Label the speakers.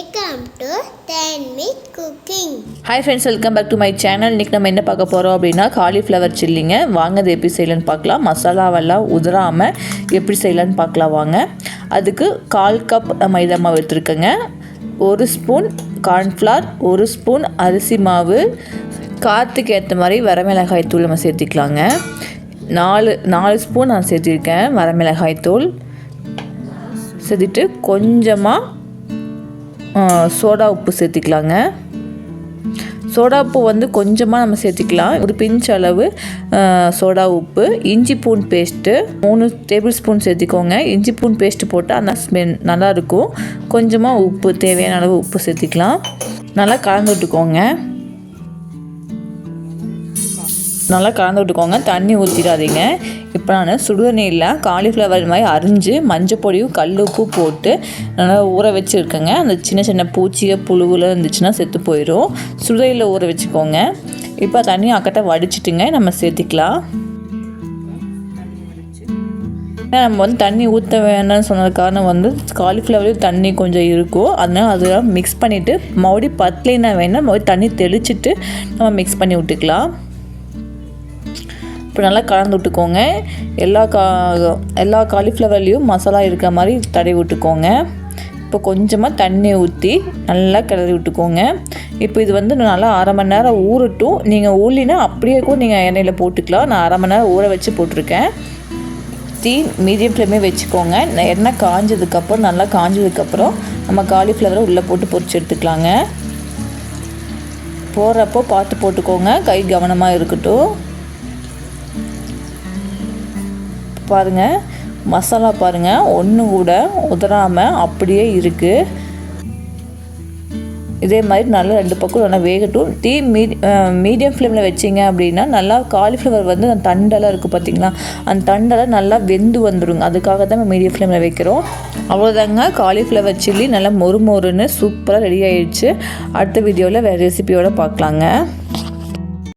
Speaker 1: To ten mid cooking
Speaker 2: hi friends welcome back to my channel இன்றைக்கி நம்ம என்ன பார்க்க போகிறோம் அப்படின்னா காலிஃப்ளவர் சில்லிங்க வாங்க அது எப்படி செய்யலான்னு பார்க்கலாம். மசாலாவெல்லாம் உதிராமல் எப்படி செய்யலான்னு பார்க்கலாம் வாங்க. அதுக்கு கால் கப் மைதா மாவு எடுத்துருக்கேங்க. ஒரு ஸ்பூன் கார்ன்ஃப்ளவர் ஒரு ஸ்பூன் அரிசி மாவு. காற்றுக்கு ஏற்ற மாதிரி வரமிளகாய் தூள் நம்ம சேர்த்திக்கலாங்க. நாலு நாலு ஸ்பூன் நான் சேர்த்திருக்கேன் வரமிளகாய் தூள். சேர்த்துட்டு கொஞ்சமாக சோடா உப்பு சேர்த்திக்கலாங்க. சோடா உப்பு வந்து கொஞ்சமாக நம்ம சேர்த்திக்கலாம். ஒரு பிஞ்ச் அளவு சோடா உப்பு இஞ்சி பூன் பேஸ்ட்டு மூணு டேபிள் ஸ்பூன் சேர்த்திக்கோங்க. இஞ்சி பூன் பேஸ்ட்டு போட்டால் அந்த ஸ்மெல் நல்லாயிருக்கும் கொஞ்சமாக உப்பு தேவையான அளவு உப்பு சேர்த்திக்கலாம். நல்லா கலந்து விட்டுக்கோங்க. நல்லா கலந்து விட்டுக்கோங்க. தண்ணி ஊற்றிடாதீங்க இப்போ நான் சுடுதண்ணியில் காலிஃப்ளவர் மாதிரி அரிஞ்சு மஞ்சள் பொடியும் கல் உப்பு போட்டு நல்லா ஊற வச்சுருக்கேங்க. அந்த சின்ன சின்ன பூச்சிக புழுவில் இருந்துச்சுன்னா செத்து போயிடும் சுடுதண்ணியில் ஊற வச்சுக்கோங்க. இப்போ தண்ணி அக்கட்ட வடிச்சிட்டுங்க. நம்ம சேர்த்திக்கலாம். ஏன்னா நம்ம வந்து தண்ணி ஊற்ற வேணாம்னு சொன்னது காரணம் வந்து காலிஃப்ளவர்லேயும் தண்ணி கொஞ்சம் இருக்கும். அதனால் அதெல்லாம் மிக்ஸ் பண்ணிவிட்டு மறுபடியும் பத்தலைன்னா வேணால் மறுபடியும் தண்ணி தெளிச்சிட்டு நம்ம மிக்ஸ் பண்ணி விட்டுக்கலாம். இப்போ நல்லா கலந்து விட்டுக்கோங்க. எல்லா கா எல்லா காலிஃப்ளவர்லேயும் மசாலா இருக்கிற மாதிரி தடவி விட்டுக்கோங்க. இப்போ கொஞ்சமாக தண்ணி ஊற்றி நல்லா கிளறி விட்டுக்கோங்க. இப்போ இது வந்து நல்லா அரை மணி நேரம் ஊறட்டும். நீங்கள் ஊறினா அப்படியே கூட நீங்கள் எண்ணெயில் போட்டுக்கலாம். நான் அரை மணி நேரம் ஊற வச்சு போட்டிருக்கேன். தீ மீடியம் ஃப்ளேமே வச்சுக்கோங்க. எண்ணெய் காஞ்சதுக்கப்புறம் நல்லா காஞ்சதுக்கப்புறம் நம்ம காலிஃப்ளவரை உள்ளே போட்டு பொறிச்சு எடுத்துக்கலாங்க. போடுறப்போ பார்த்து போட்டுக்கோங்க. கை கவனமாக இருக்கட்டும். பாருங்கள் மசாலா பாருங்க. ஒன்று கூட உதறாமல் அப்படியே இருக்குது இதே மாதிரி நல்லா ரெண்டு பக்கம் நல்லா வேகட்டும். தீ மீடி மீடியம் ஃப்ளேமில் வச்சிங்க அப்படின்னா நல்லா காலிஃப்ளவர் வந்து அந்த தண்டெல்லாம் இருக்குது பார்த்திங்களா அந்த தண்டெல்லாம் நல்லா வெந்து வந்துடுங்க அதுக்காக தான் நம்ம மீடியம் ஃப்ளேமில் வைக்கிறோம். அவ்வளோதாங்க. காலிஃப்ளவர் சில்லி நல்லா மொறு மொறுன்னு சூப்பராக ரெடி ஆயிடுச்சு. அடுத்த வீடியோவில் வேறு ரெசிபியோடு பார்க்கலாங்க